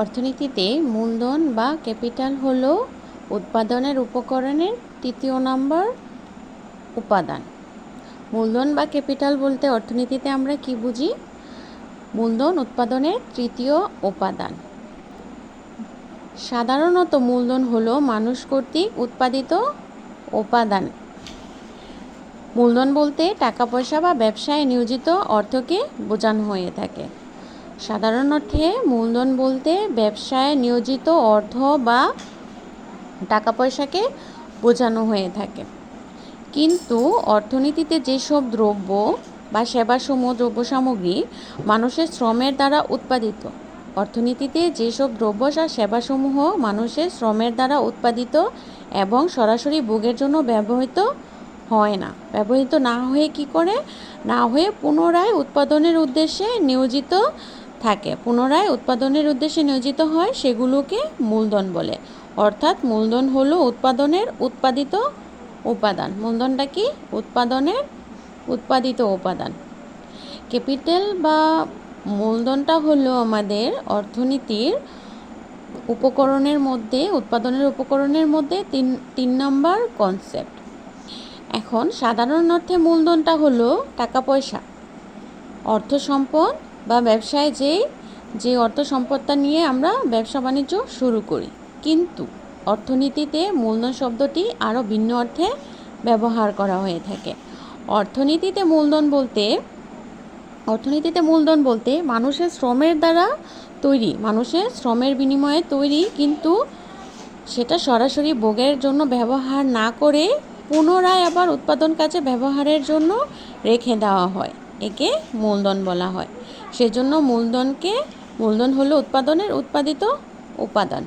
অর্থনীতিতে মূলধন বা ক্যাপিটাল হল উৎপাদনের উপকরণের তৃতীয় নম্বর উপাদান। মূলধন বা ক্যাপিটাল বলতে অর্থনীতিতে আমরা কি বুঝি? মূলধন উৎপাদনের তৃতীয় উপাদান। সাধারণত মূলধন হল মানুষ কর্তৃক উৎপাদিত উপাদান। মূলধন বলতে টাকা পয়সা বা ব্যবসায় নিয়োজিত অর্থকে বোঝানো হয়ে থাকে। সাধারণ অর্থে মূলধন বলতে ব্যবসায় নিয়োজিত অর্থ বা টাকা পয়সাকে বোঝানো হয়ে থাকে। কিন্তু অর্থনীতিতে যেসব দ্রব্য বা সেবাসমূহ দ্রব্য সামগ্রী মানুষের শ্রমের দ্বারা উৎপাদিত, অর্থনীতিতে যেসব দ্রব্য বা সেবাসমূহ মানুষের শ্রমের দ্বারা উৎপাদিত এবং সরাসরি ভোগের জন্য ব্যবহৃত হয় না, ব্যবহৃত না হয়ে কি করে? না হয়ে পুনরায় উৎপাদনের উদ্দেশ্যে নিয়োজিত থাকে। পুনরায় উৎপাদনের উদ্দেশ্যে নিয়োজিত হয় সেগুলোকে মূলধন বলে। অর্থাৎ মূলধন হলো উৎপাদনের উৎপাদিত উপাদান। মূলধনটা কি? উৎপাদনের উৎপাদিত উপাদান। ক্যাপিটাল বা মূলধনটা হলো আমাদের অর্থনীতির উপকরণের মধ্যে, উৎপাদনের উপকরণের মধ্যে তিন তিন নম্বর কনসেপ্ট এখন সাধারণ অর্থে মূলধনটা হলো টাকা পয়সা। অর্থ সম্পদ বা ব্যবসায় যেই যে অর্থ সম্পদটা নিয়ে আমরা ব্যবসা বাণিজ্য শুরু করি। কিন্তু অর্থনীতিতে মূলধন শব্দটি আরও ভিন্ন অর্থে ব্যবহার করা হয়ে থাকে। অর্থনীতিতে মূলধন বলতে, অর্থনীতিতে মূলধন বলতে মানুষের শ্রমের দ্বারা তৈরি, মানুষের শ্রমের বিনিময়ে তৈরি, কিন্তু সেটা সরাসরি ভোগের জন্য ব্যবহার না করে পুনরায় আবার উৎপাদন কাজে ব্যবহারের জন্য রেখে দেওয়া হয়। একে মূলধন বলা হয়। সেজন্য মূলধনকে মূলধন হলো উৎপাদনের উৎপাদিত উপাদান।